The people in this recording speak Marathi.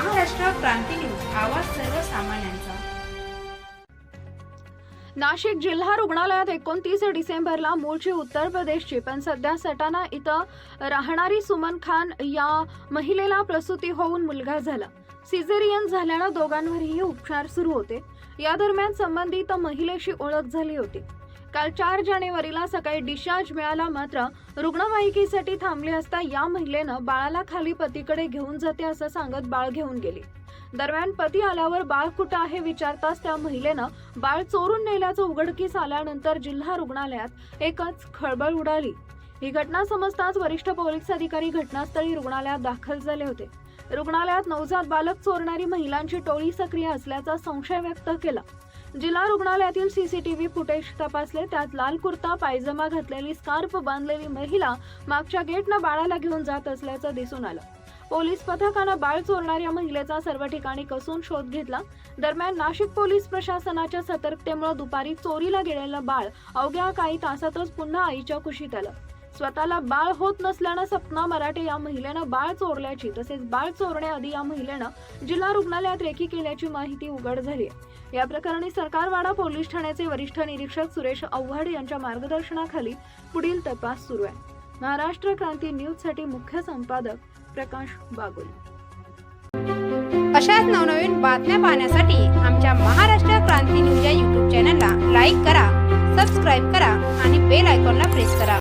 महाराष्ट्र क्रांती न्यूज आवाज सर्वसामान्यांचा. नाशिक जिल्हा रुग्णालयात एकोणतीस डिसेंबरला मूळची उत्तर प्रदेशची पण सध्या सटाणा इथं राहणारी सुमन खान या महिलेला प्रसूती होऊन मुलगा झाला. सिझेरियन झाल्यानं दोघांवरही उपचार सुरू होते. या दरम्यान संबंधित महिलेशी ओळख झाली होती. काल चार जानेवारीला सकाळी डिस्चार्ज मिळाला मात्र रुग्णवाहिकेसाठी थांबले असता या महिलेनं बाळाला खाली पतीकडे घेऊन जाते असं सांगत बाळ घेऊन गेली. दरम्यान पती आल्यावर बाळ कुठं आहे विचारताच त्या महिलेनं बाळ चोरून नेल्याचं उघडकीस आल्यानंतर जिल्हा रुग्णालयात एकच खळबळ उडाली. ही घटना समजताच वरिष्ठ पोलीस अधिकारी घटनास्थळी रुग्णालयात दाखल झाले होते. रुग्णालयात नवजात बालक चोरणारी महिलांची टोळी सक्रिय असल्याचा संशय व्यक्त केला. जिल्हा रुग्णालयातील सीसीटीव्ही फुटेज तपासले त्यात लाल कुर्ता पायजमा घातलेली स्कार्फ बांधलेली महिला मागच्या गेटनं बाळाला घेऊन जात असल्याचं दिसून आलं. पोलीस पथकानं बाळ चोरणाऱ्या महिलेचा सर्व ठिकाणी कसून शोध घेतला. दरम्यान नाशिक पोलीस प्रशासनाच्या सतर्कतेमुळे दुपारी चोरीला गेलेलं बाळ अवघ्या काही तासातच पुन्हा आईच्या कुशीत आलं. स्वतःला बाळ होत नसल्यानं सपना मराठे या महिलेनं बाळ चोरल्याची तसेच बाळ चोरण्याआधी या महिलेनं जिल्हा रुग्णालयात रेखी केल्याची माहिती उघड झाली आहे. या प्रकरणी सरकारवाडा पोलीस ठाण्याचे वरिष्ठ निरीक्षक सुरेश आव्हाड यांच्या मार्गदर्शनाखाली पुढील तपास सुरू आहे. महाराष्ट्र क्रांती न्यूजसाठी मुख्य संपादक प्रकाश बागुल. अशाच नवनवीन बातम्या पाहण्यासाठी आमच्या महाराष्ट्र क्रांती न्यूज या यूट्यूब चॅनलला लाईक करा सबस्क्राईब करा आणि बेल आयकॉनला प्रेस करा.